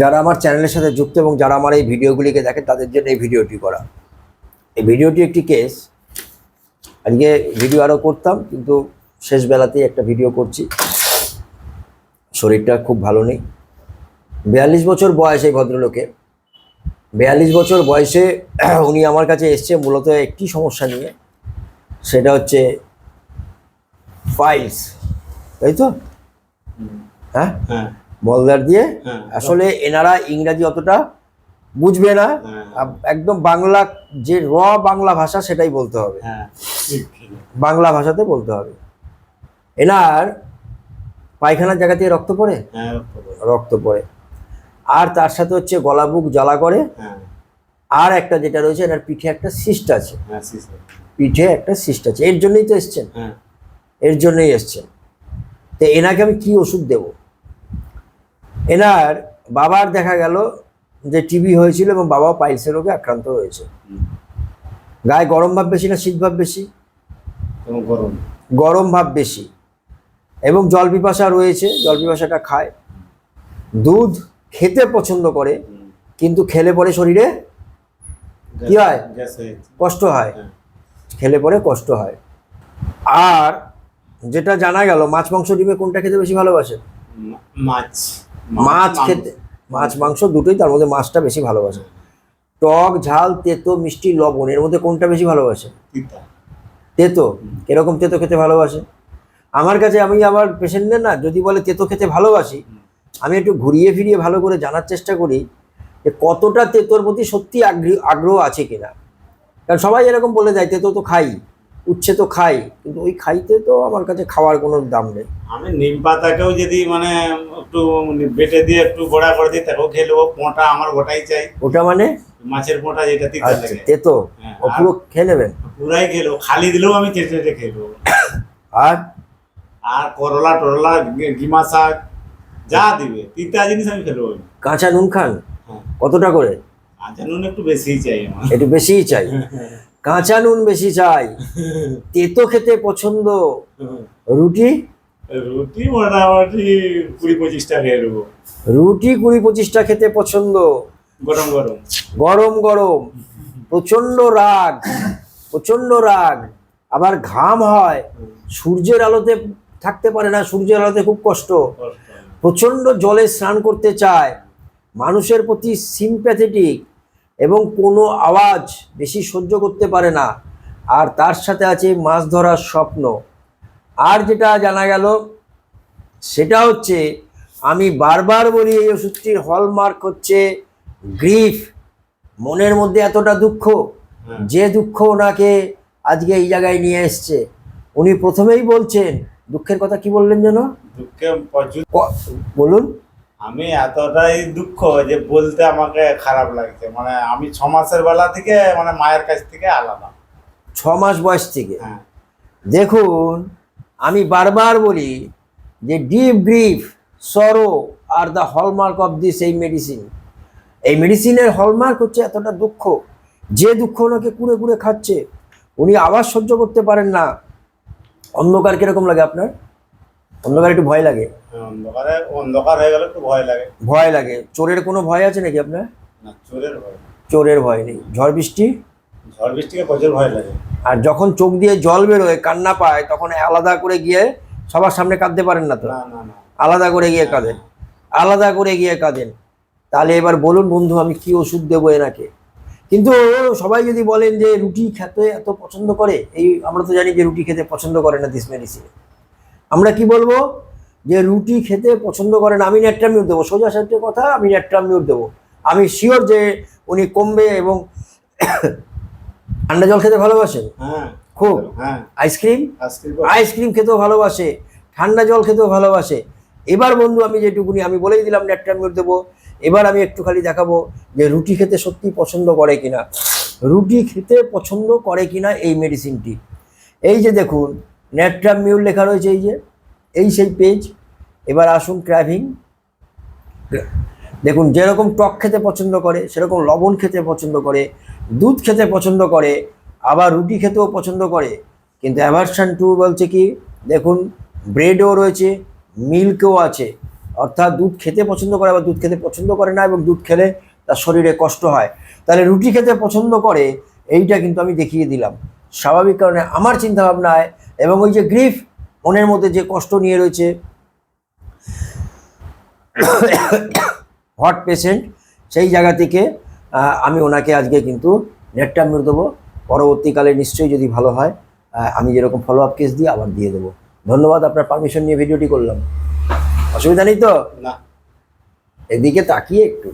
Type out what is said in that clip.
যারা আমার চ্যানেলের সাথে যুক্ত এবং যারা আমার এই ভিডিওগুলিকে দেখে তাদের জন্য এই ভিডিওটি করা। এই ভিডিওটি একটি কেস। আজকে ভিডিও আরও করতাম কিন্তু শেষ বেলাতেই একটা ভিডিও করছি। শরীরটা খুব ভালো নেই। বিয়াল্লিশ বছর বয়স এই ভদ্রলোকের বিয়াল্লিশ বছর বয়সে উনি আমার কাছে এসছে মূলত একটি সমস্যা নিয়ে। সেটা হচ্ছে ফাইলস তাই তো? হ্যাঁ? হ্যাঁ। মলদার দিয়ে। হ্যাঁ। আসলে এনারা ইংরাজি অতটা বুঝবে না। হ্যাঁ। একদম বাংলা যে র বাংলা ভাষা সেটাই বলতে হবে। হ্যাঁ বাংলা ভাষাতে বলতে হবে। এনার পায়খানার জায়গা থেকে রক্ত পড়ে? হ্যাঁ রক্ত পড়ে। আর তার সাথে হচ্ছে গলা বুক জ্বালা করে। হ্যাঁ। আর একটা যেটা রয়েছে এনার পিঠে একটা সিস্ট আছে। হ্যাঁ পিঠে একটা সিস্ট আছে। এর জন্যই তো এসছেন। হ্যাঁ। এর জন্যই এসছেন। তো এনাকে আমি কি ওষুধ দেব? এনার বাবার দেখা গেল যে টিবি হয়েছিল এবং বাবা পাইলসের রোগে আক্রান্ত হয়েছে। গায়ে গরম ভাব বেশি না শীত ভাব বেশি? গরম। গরম ভাব বেশি। এবং জল পিপাসা রয়েছে জল পিপাসাটা খায়। দুধ খেতে পছন্দ করে কিন্তু খেলে পরে শরীরে কি হয়? কষ্ট হয়। হ্যাঁ। খেলে পরে কষ্ট হয়। আর যেটা জানা গেল মাছ মাংস ডিমে কোনটা খেতে বেশি ভালোবাসে? মাছ। মাছ খেতে মাছ। মাংস দুটোই তার মধ্যে মাছটা বেশি ভালোবাসে। টক ঝাল তেতো মিষ্টি লবণ এর মধ্যে কোনটা বেশি ভালোবাসে? তিতা। এরকম তেতো খেতে ভালোবাসে। আমার কাছে আমি আমার পেশেন্টদের না যদি বলে তেতো খেতে ভালোবাসি আমি একটু ঘুরিয়ে ফিরিয়ে ভালো করে জানার চেষ্টা করি যে কতটা তেতোর প্রতি সত্যি আগ্রহ আগ্রহ আছে কিনা। কারণ সবাই এরকম বলে যায় তেতো তো খাই। উচ্ছে তো খাই কিন্তু ওই খাইতে তো আমার কাছে খাওয়ার কোনো দাম নেই। আমি নিম পাতাকেও যদি মানে একটু বেটে দিয়ে একটু গোড়া করে দিই তাকেও খেয়ে নেব। পোঁটা আমার গোটাই চাই। ওটা মানে? মাছের পোঁটা যেটা তিতা আচ্ছা লাগে। তেতো হ্যাঁ, ও পুরো খেয়ে নেবেন? পুরাই খেলো খালি দিলেও আমি চেটে চেটে খেয়ে নেব। আর? আর করলা টরলা গিমা শাক যা দিবে। তিতা জিনিস আমি খেলো কাঁচা নুন খান? হ্যাঁ। কতটা করে? কাঁচা নুন একটু বেশিই চাই আমার। একটু বেশিই চাই। কাঁচা নুন বেশি চাই। তেতো খেতে পছন্দ। রুটি? রুটি মোটামুটি কুড়ি পঁচিশটা খেয়ে নেব। রুটি কুড়ি পঁচিশটা খেতে পছন্দ। গরম গরম। গরম গরম। প্রচণ্ড রাগ। প্রচণ্ড রাগ। আবার ঘাম হয়। সূর্যের আলোতে থাকতে পারে না সূর্যের আলোতে খুব কষ্ট। প্রচণ্ড জলে স্নান করতে চায়। মানুষের প্রতি সিম্প্যাথেটিক এবং কোনো আওয়াজ বেশি সহ্য করতে পারে না। আর তার সাথে আছে মাছ ধরার স্বপ্ন। আর যেটা জানা গেল সেটা হচ্ছে আমি বারবার বলি এই ওষুধটির হলমার্ক হচ্ছে গ্রিফ মনের মধ্যে এতটা দুঃখ হ্যাঁ। যে দুঃখ ওনাকে আজকে এই জায়গায় নিয়ে এসছে। উনি প্রথমেই বলছেন দুঃখের কথা কি বললেন যেন? বলুন। আমি এতটাই দুঃখ যে বলতে আমাকে খারাপ লাগছে। মানে আমি ছ মাসের বেলা থেকে মানে মায়ের কাছ থেকে আলাদা। ছ মাস বয়স থেকে? হ্যাঁ। দেখুন আমি বারবার বলি যে deep grief sorrow are the hallmark of this এই মেডিসিন এই মেডিসিনের হলমার্ক হচ্ছে এতটা দুঃখ। যে দুঃখ ওনাকে কুড়ে কুড়ে খাচ্ছে উনি আওয়াজ সহ্য করতে পারেন না। অন্ধকার কীরকম লাগে আপনার? অন্ধকার একটু ভয় লাগে? অন্ধকারে অন্ধকার হয়ে গেলে একটু ভয় লাগে। ভয় লাগে। চোরের কোনো ভয় আছে নাকি আপনার? না চোরের ভয় চোরের ভয় নেই। ঝড় বৃষ্টি? ঝড় বৃষ্টিকে প্রচুর ভয় লাগে। আর যখন চোখ দিয়ে জল বেরোয় কান্না পায় তখন আলাদা করে গিয়ে সবার সামনে কাঁদতে পারেন না তো? না না না। আলাদা করে গিয়ে কাঁদেন। আলাদা করে গিয়ে কাঁদেন। তাহলে এবার বলুন বন্ধু আমি কি ওষুধ দেবো এনাকে? কিন্তু সবাই যদি বলেন যে রুটি খেতে এত পছন্দ করে এই আমরা তো জানি যে রুটি খেতে পছন্দ করে না দিস মেডিসিনে। আমরা কি বলব? যে রুটি খেতে পছন্দ করে না আমি ন্যাট্রামিউর দেবো। সোজা সাথে কথা আমি ন্যাট্রামিউর দেবো। আমি শিওর যে উনি কমবে এবং ঠান্ডা জল খেতে ভালোবাসেন হ্যাঁ। খুব। হ্যাঁ। আইসক্রিম? আইসক্রিম খেতেও ভালোবাসে ঠান্ডা জল খেতেও ভালোবাসে। এবার বন্ধু আমি যেটুকুনি আমি বলেই দিলাম ন্যাট্রামিউর দেবো। এবার আমি একটু খালি দেখাবো যে রুটি খেতে সত্যি পছন্দ করে কিনা। রুটি খেতে পছন্দ করে কিনা এই মেডিসিনটি এই যে দেখুন ন্যাট্রামিউর লেখা রয়েছে এই যে, এই সেই পেজ এবার আসুন ক্র্যাভিং দেখুন, যেরকম টক খেতে পছন্দ করে, সেরকম লবণ খেতে পছন্দ করে, দুধ খেতে পছন্দ করে, আবার রুটি খেতেও পছন্দ করে। কিন্তু অ্যাভারশান টু বলছে কি, দেখুন ব্রেডও রয়েছে মিল্কও আছে। অর্থাৎ দুধ খেতে পছন্দ করে, আবার দুধ খেতে পছন্দ করে না, এবং দুধ খেলে তার শরীরে কষ্ট হয়। তাহলে রুটি খেতে পছন্দ করে, এইটা কিন্তু আমি দেখিয়ে দিলাম। স্বাভাবিক কারণে আমার চিন্তা ভাবনায় এবং ওই যে গ্রিফ মনের মধ্যে যে কষ্ট নিয়ে রয়েছে। হট পেশেন্ট সেই জায়গা থেকে আমি ওনাকে আজকে কিন্তু নেটটা মেরে দেবো। পরবর্তীকালে নিশ্চয়ই যদি ভালো হয় আমি যেরকম ফলো আপ কেস দিয়ে আবার দিয়ে দেবো। ধন্যবাদ আপনার পারমিশন নিয়ে ভিডিওটি করলাম। অসুবিধা নেই তো? না। এদিকে তাকিয়ে একটু।